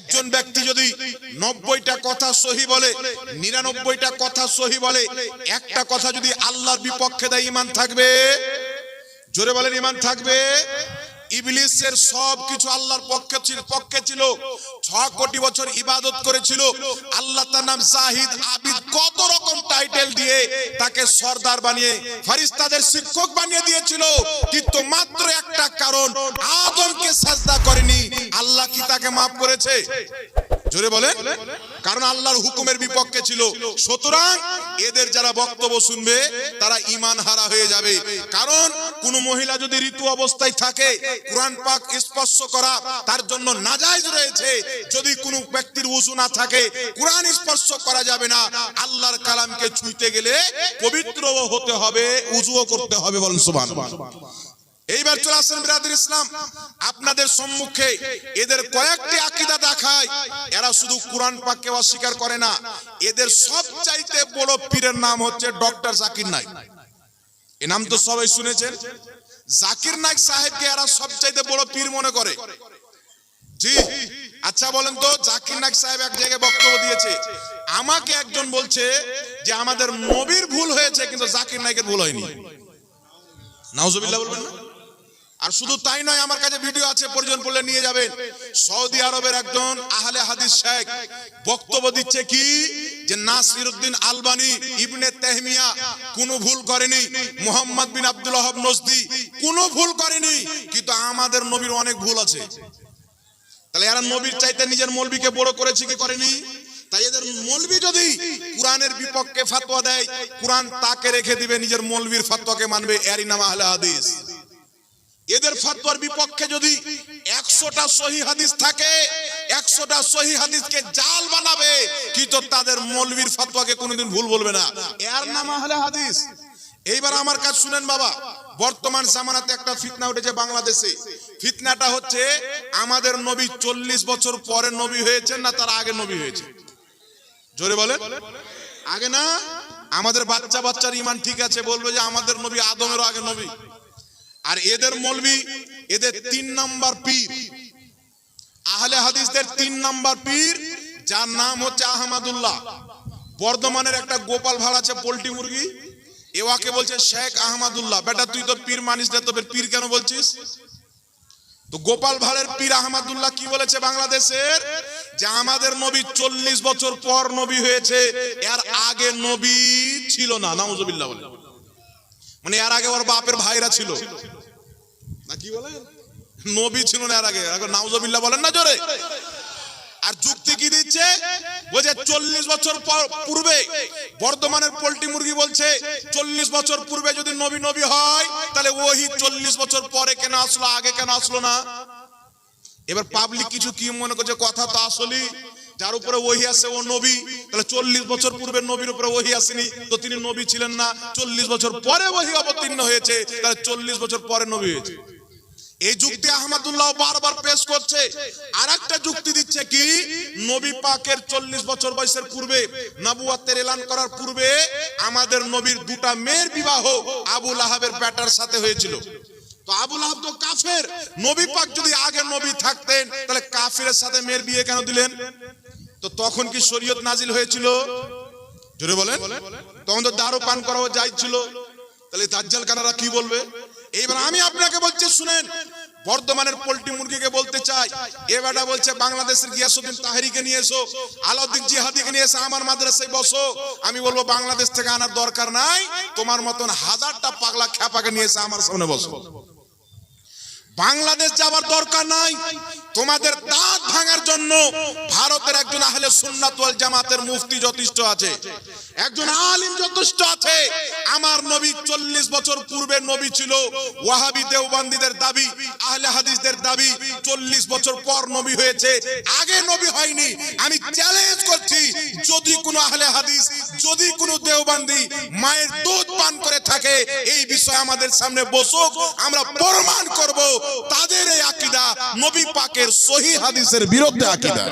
একজন ব্যক্তি যদি নব্বইটা কথা সহি বলে, নিরানব্বইটা কথা সহি বলে, একটা কথা যদি আল্লাহর বিপক্ষে দেয়, ইমান থাকবে? জোরে বলেন, ইমান থাকবে? ইবলিসের সব কিছু আল্লাহর পক্ষে ছিল পক্ষে ছিল। ছ কোটি বছর ইবাদত করেছিল। আল্লাহ তার নাম জাহিদ আবিদ কত রকম টাইটেল দিয়ে তাকে সর্দার বানিয়ে ফারিস্তাদের শিক্ষক বানিয়ে দিয়েছিল। কিন্তু মাত্র একটা কারণ তাকে মাফ করেছে। জোরে বলেন। কারণ আল্লাহর হুকুমের বিপক্ষে ছিল। সুতরাং এদের যারা বক্তব্য শুনবে, তারা ইমান হারা হয়ে যাবে। কারণ কোন মহিলা যদি ঋতু অবস্থায় থাকে, কোরআন পাক স্পর্শ করা তার জন্য নাজাইজ রয়েছে। যদি কোনো ব্যক্তির উজু না থাকে, কোরআন স্পর্শ করা যাবে না। আল্লাহর কালামকে ছুঁইতে গেলে পবিত্রও হতে হবে, উজুও করতে হবে বলেন সুবহানাল্লাহ। এইবার চলে আসেন বিরাদের ইসলাম। আপনাদের সম্মুখে এদের কয়েকটি আকিদা দেখায়। এরা শুধু কোরআন পাককে অস্বীকার করে না। এদের সবচাইতে বড় পীরের নাম হচ্ছে ডক্টর জাকির নাইক। এ নাম তো সবাই শুনেছেন। জাকির নাইক সাহেবকে এরা সবচাইতে বড় পীর মনে করে। জি আচ্ছা বলেন তো, জাকির নাইক সাহেব এক জায়গায় বক্তব্য দিয়েছে। আমাকে একজন বলছে যে আমাদের নবীর ভুল হয়েছে, কিন্তু জাকির নাইকের ভুল হয়নি। নাউজুবিল্লাহ বলবেন না? আর শুধু তাই নয়, আমার কাছে ভিডিও আছে, প্রয়োজন পড়লে নিয়ে যাবেন। সৌদি আরবের একজন আহলে হাদিস শেখ বক্তব্য দিচ্ছে কি? যে নাসিরউদ্দিন আলবানি ইবনে তেহমিয়া কোনো ভুল করেনি, মোহাম্মদ বিন আব্দুল ওয়াহাব নজদি কোনো ভুল করেনি, কিন্তু আমাদের নবীর অনেক ভুল আছে। তাহলে এরা নবীর চাইতে নিজের মৌলবীকে বড় করেছে কি করেনি? তাই এদের মৌলবি যদি কোরআনের বিপক্ষে ফাতোয়া দেয়, কোরআন তাকে রেখে দিবে, নিজের মৌলবীর ফাতোয়াকে মানবে, এরই নাম আহলে হাদিস। এদের ফাতোয়ার বিপক্ষে যদি একশোটা সহি হাদিস থাকে, একশোটা সহি হাদিসকে জাল বানাবে, কিন্তু তাদের মৌলবীর ফাতোয়াকে কোনোদিন ভুল বলবে না। এর নাম আহলে হাদিস। এইবার আমার কাজ শুনেন বাবা, বর্তমান জামানাতে একটা ফিতনা উঠেছে বাংলাদেশে। ফিতনাটা হচ্ছে, আমাদের নবী চল্লিশ বছর পরে নবী হয়েছেন না, তার আগে নবী হয়েছে। জোরে বলে আগে না, আমাদের বাচ্চা বাচ্চার ইমান ঠিক আছে, বলবে যে আমাদের নবী আদমেরও আগে নবী। আর এদের মলবি, এদের তিন নাম্বার পীর। আহলে হাদিসদের তিন নাম্বার পীর, যার নাম হচ্ছে আহমদুল্লাহ। বর্ধমানের একটা গোপাল ভাড় আছে পোল্ট্রি মুরগি এওয়াকে বলছে শেখ আহমদুল্লাহ। বেটা, তুই তো পীর মানিস না তবে পীর কেন বলছিস? তো গোপাল ভাড়ের পীর আহমদুল্লাহ কি বলেছে বাংলাদেশের? যে আমাদের নবী চল্লিশ বছর পর নবী হয়েছে, এর আগে নবী ছিল না, নাউজুবিল্লাহ বলে। মানে এর আগে ওর বাপের ভাইরা ছিল। না, কি বলে? নবী ছিল না এর আগে। এখন নাউজুবিল্লাহ বলেন না জোরে। আর যুক্তি কি দিচ্ছে? বলছে চল্লিশ বছর পূর্বে বর্ধমানের পোল্ট্রি মুরগি বলছে, চল্লিশ বছর পূর্বে যদি নবী নবী হয়, তাহলে ওহি চল্লিশ বছর পরে কেন আসলো, আগে কেন আসলো না? এবার পাবলিক কিছু কি মনে করছে? কথা তো আসলেই যার উপরে ওহি আছে ও নবী। তাহলে চল্লিশ বছর পূর্বে নবীর উপরে ওহি আসেনি, তো তিনি নবী ছিলেন না। চল্লিশ বছর পরে ওহি অবতীর্ণ হয়েছে, তাহলে চল্লিশ বছর পরে নবী হয়েছে। এই যুক্তি আহমদুল্লাহ বারবার পেশ করছে। আর একটা যুক্তি দিচ্ছে কি? নবী পাকের চল্লিশ বছর বয়সের পূর্বে নবুয়াতের এলান করার পূর্বে আমাদের নবীর দুটা মেয়ের বিবাহ আবুল আহাবের ব্যাটার সাথে হয়েছিল। তো আবুল আহাব তো কাফের। নবী পাক যদি আগে নবী থাকতেন, তাহলে কাফেরের সাথে মেয়ের বিয়ে কেন দিলেন? তো তখন কি শরীয়ত নাজিল হয়েছিল? জোরে বলেন। তখন তো দারু পান করাও যাইছিল তাহলে দাজ্জাল কানারা কি বলবে? এইবার আমি আপনাকে বলছি, শুনেন, বর্ধমানের পোল্ট্রি মুরগিকে বলতে চাই। এ বেটা বলছে, বাংলাদেশের গিয়াসুদ্দিন তাহেরিকে নিয়ে এসো, আলাউদ্দিন জিহাদিকে নিয়ে এসে আমার মাদ্রাসায় বসো। আমি বলব, বাংলাদেশ থেকে আনার দরকার নাই, তোমার মতন হাজারটা পাগলা খ্যাপাকে নিয়ে এসে আমার সামনে বসো। বাংলাদেশ যাবার দরকার নাই তোমাদের দাঁত ভাঙার জন্য ভারতের একজন আহলে সুন্নাত ওয়াল জামাতের মুফতি যথেষ্ট আছে। একজন আলিম যথেষ্ট আছে। আমার নবী চল্লিশ বছর পূর্বে নবী ছিল, ওয়াহাবি দেওবন্দীদের দাবি, আহলে হাদিসদের দাবি, চল্লিশ বছর পর নবী হয়েছে। আগে নবী হয়নি। আমি চ্যালেঞ্জ করছি, যদি কোনো আহলে হাদিস, যদি কোনো দেওবন্দি মায়ের দুধ পান করে থাকে, এই বিষয়ে আমাদের সামনে বসুক, আমরা প্রমাণ করব, তাদের এই আকিদা নবী পাকের সহি হাদিসের বিরুদ্ধে আকিদা।